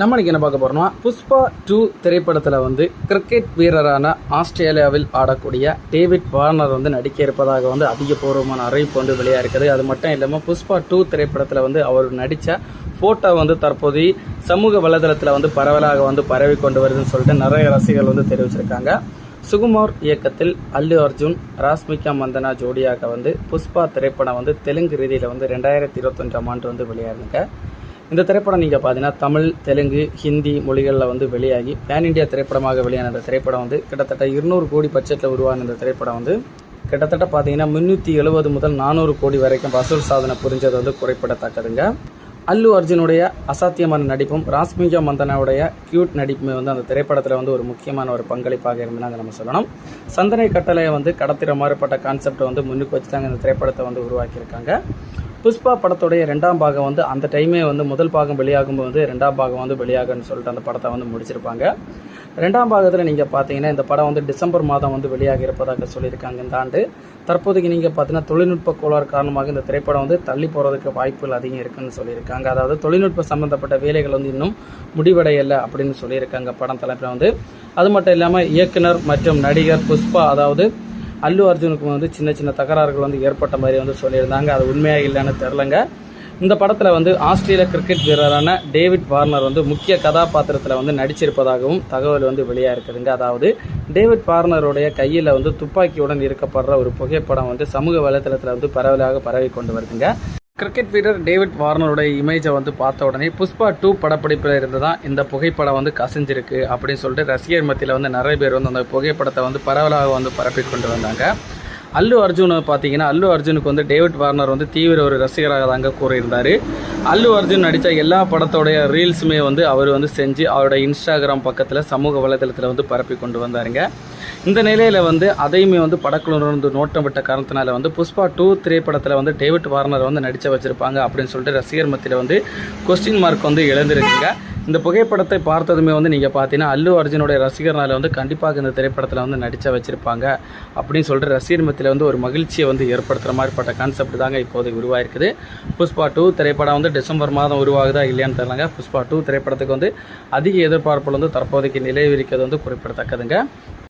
நம்ம என்ன பார்க்க போகிறோம்னா புஷ்பா டூ திரைப்படத்தில் வந்து கிரிக்கெட் வீரரான ஆஸ்திரேலியாவில் ஆடக்கூடிய டேவிட் வார்னர் வந்து நடிக்க இருப்பதாக வந்து அதிகபூர்வமான அறிவிப்பு வந்து வெளியாக இருக்குது அது மட்டும் இல்லாமல் புஷ்பா டூ திரைப்படத்தில் வந்து அவர் நடித்த ஃபோட்டோ வந்து தற்போது சமூக வலைதளத்தில் வந்து பரவலாக வந்து பரவி கொண்டு வருதுன்னு சொல்லிட்டு நிறைய ரசிகர்கள் வந்து தெரிவிச்சிருக்காங்க. சுகுமார் இயக்கத்தில் அல்லு அர்ஜுன் ராஸ்மிகா மந்தனா ஜோடியாக வந்து புஷ்பா திரைப்படம் வந்து தெலுங்கு ரீதியில் வந்து ரெண்டாயிரத்தி இருபத்தொன்றாம் ஆண்டு வந்து வெளியாகுங்க இந்த திரைப்படம் நீங்கள் பார்த்தீங்கன்னா தமிழ் தெலுங்கு ஹிந்தி மொழிகளில் வந்து வெளியாகி பேன் இண்டியா திரைப்படமாக வெளியான இந்த திரைப்படம் வந்து கிட்டத்தட்ட இருநூறு கோடி பட்ஜெட்டில் உருவான இந்த திரைப்படம் வந்து கிட்டத்தட்ட பார்த்தீங்கன்னா முந்நூற்றி எழுபது முதல் நானூறு கோடி வரைக்கும் வசூல் சாதனை புரிஞ்சது வந்து குறிப்பிடத்தக்கதுங்க. அல்லு அர்ஜுனுடைய அசாத்தியமான நடிப்பும் ராஸ்மிகா மந்தனாவுடைய கியூட் நடிப்புமே வந்து அந்த திரைப்படத்தில் வந்து ஒரு முக்கியமான ஒரு பங்களிப்பாக இருந்தாங்க நம்ம சொல்லணும். சந்தனை கட்டளையை வந்து கடத்திற மாறுபட்ட கான்செப்டை வந்து முன்னுக்கு வச்சு தாங்க இந்த திரைப்படத்தை வந்து உருவாக்கியிருக்காங்க. புஷ்பா படத்துடைய ரெண்டாம் பாகம் வந்து அந்த டைமே வந்து முதல் பாகம் வெளியாகும்போது வந்து ரெண்டாம் பாகம் வந்து வெளியாகுன்னு சொல்லிட்டு அந்த படத்தை வந்து முடிச்சிருப்பாங்க. ரெண்டாம் பாகத்தில் நீங்கள் பார்த்தீங்கன்னா இந்த படம் வந்து டிசம்பர் மாதம் வந்து வெளியாக இருப்பதாக சொல்லியிருக்காங்க இந்த ஆண்டு. தற்போதைக்கு நீங்கள் பார்த்தீங்கன்னா தொழில்நுட்ப கோளாறு காரணமாக இந்த திரைப்படம் வந்து தள்ளி போகிறதுக்கு வாய்ப்புகள் அதிகம் இருக்குன்னு சொல்லியிருக்காங்க. அதாவது தொழில்நுட்ப சம்மந்தப்பட்ட வேலைகள் வந்து இன்னும் முடிவடையலை அப்படின்னு சொல்லியிருக்காங்க படம் தலைப்பில் வந்து. அது மட்டும் இல்லாமல் இயக்குனர் மற்றும் நடிகர் புஷ்பா அதாவது அல்லு அர்ஜுனுக்கும் வந்து சின்ன சின்ன தகராறுகள் வந்து ஏற்பட்ட மாதிரி வந்து சொல்லியிருந்தாங்க. அது உண்மையாக இல்லைன்னு தெரிலங்க. இந்த படத்தில் வந்து ஆஸ்திரேலிய கிரிக்கெட் வீரரான டேவிட் வார்னர் வந்து முக்கிய கதாபாத்திரத்தில் வந்து நடிச்சிருப்பதாகவும் தகவல் வந்து வெளியாக இருக்குதுங்க. அதாவது டேவிட் வார்னருடைய கையில் வந்து துப்பாக்கியுடன் இருக்கப்படுற ஒரு புகைப்படம் வந்து சமூக வலைத்தளத்தில் வந்து பரவலாக பரவி கொண்டு வருதுங்க. கிரிக்கெட் வீரர் டேவிட் வார்னருடைய இமேஜை வந்து பார்த்த உடனே புஷ்பா டூ படப்பிடிப்பில் இருந்து தான் இந்த புகைப்படம் வந்து கசிஞ்சிருக்கு அப்படின்னு சொல்லிட்டு ரசிகர் மத்தியில் வந்து நிறைய பேர் வந்து அந்த புகைப்படத்தை வந்து பரவலாக வந்து பரப்பி கொண்டு வந்தாங்க. அல்லு அர்ஜுன் பார்த்தீங்கன்னா அல்லு அர்ஜுனுக்கு வந்து டேவிட் வார்னர் வந்து தீவிர ஒரு ரசிகராக தாங்க கூறியிருந்தார். அல்லு அர்ஜுன் நடித்த எல்லா படத்தோடைய ரீல்ஸுமே வந்து அவர் வந்து செஞ்சு அவரோட இன்ஸ்டாகிராம் பக்கத்தில் சமூக வலைதளத்தில் வந்து பரப்பி கொண்டு வந்தாருங்க. இந்த நிலையில் வந்து அதையுமே வந்து படக்குழுவினர் வந்து நோட்டம் விட்ட காரணத்தினால வந்து புஷ்பா டூ திரைப்படத்தில் வந்து டேவிட் வார்னர் வந்து நடிச்ச வச்சுருப்பாங்க அப்படின்னு சொல்லிட்டு ரசிகர் மத்தியில் வந்து கொஸ்டின் மார்க் வந்து எழுந்திருக்குங்க. இந்த புகைப்படத்தை பார்த்ததுமே வந்து நீங்கள் பார்த்தீங்கன்னா அல்லு அர்ஜுனுடைய ரசிகர்னால வந்து கண்டிப்பாக இந்த திரைப்படத்தில் வந்து நடிச்ச வச்சுருப்பாங்க அப்படின்னு சொல்லிட்டு ரசிகர் மத்தியில் வந்து ஒரு மகிழ்ச்சியை வந்து ஏற்படுத்துகிற மாதிரிப்பட்ட கான்செப்ட் தாங்க இப்போது உருவாயிருக்குது. புஷ்பா டூ திரைப்படம் வந்து டிசம்பர் மாதம் உருவாகுதா இல்லையான்னு தெரியலங்க. புஷ்பா டூ திரைப்படத்துக்கு வந்து அதிக எதிர்பார்ப்புகள் வந்து தற்போதைக்கு நிலைவிரிக்கிறது வந்து குறிப்பிடத்தக்கதுங்க.